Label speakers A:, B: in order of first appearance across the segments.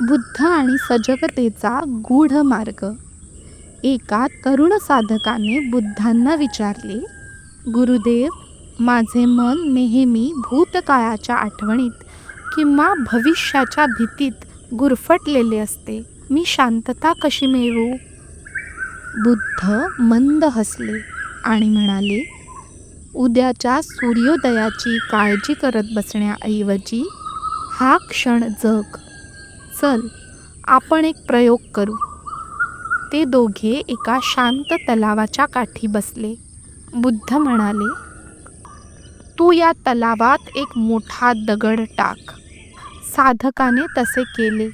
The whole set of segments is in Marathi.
A: बुद्ध आणि सजगतेचा गूढ मार्ग. एका तरुण साधकाने बुद्धांना विचारले गुरुदेव माझे मन नेहमी भूतकाळाच्या आठवणीत किंवा भविष्याच्या भीतीत गुरफटलेले असते. मी शांतता कशी मिळवू? बुद्ध मंद हसले आणि म्हणाले उद्याच्या सूर्योदयाची काळजी करत बसण्याऐवजी हा क्षण जग चल आपण एक प्रयोग करू. ते दोघे एका शांत तलावाच्या काठी बसले. बुद्ध म्हणाले तू या तलावात एक मोठा दगड टाक. साधकाने तसे केले.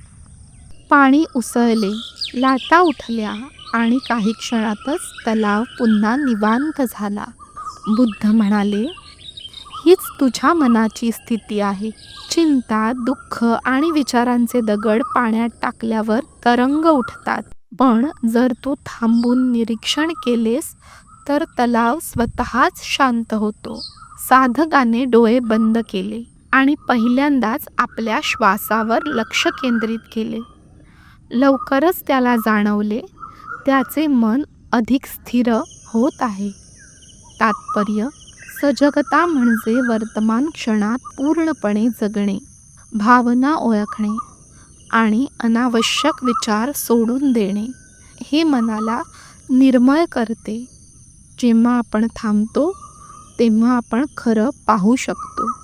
A: पाणी उसळले. लाटा उठल्या आणि काही क्षणातच तलाव पुन्हा निवांत झाला. बुद्ध म्हणाले हीच तुझ्या मनाची स्थिती आहे. चिंता दुःख आणि विचारांचे दगड पाण्यात टाकल्यावर तरंग उठतात. पण जर तू थांबून निरीक्षण केलेस तर तलाव स्वतःच शांत होतो. साधकाने डोळे बंद केले आणि पहिल्यांदाच आपल्या श्वासावर लक्ष केंद्रित केले. लवकरच त्याला जाणवले त्याचे मन अधिक स्थिर होत आहे. तात्पर्य सजगता म्हणजे वर्तमान क्षणात पूर्णपणे जगणे भावना ओळखणे आणि अनावश्यक विचार सोडून देणे. हे मनाला निर्मळ करते. जेव्हा आपण थांबतो तेव्हा आपण खरं पाहू शकतो.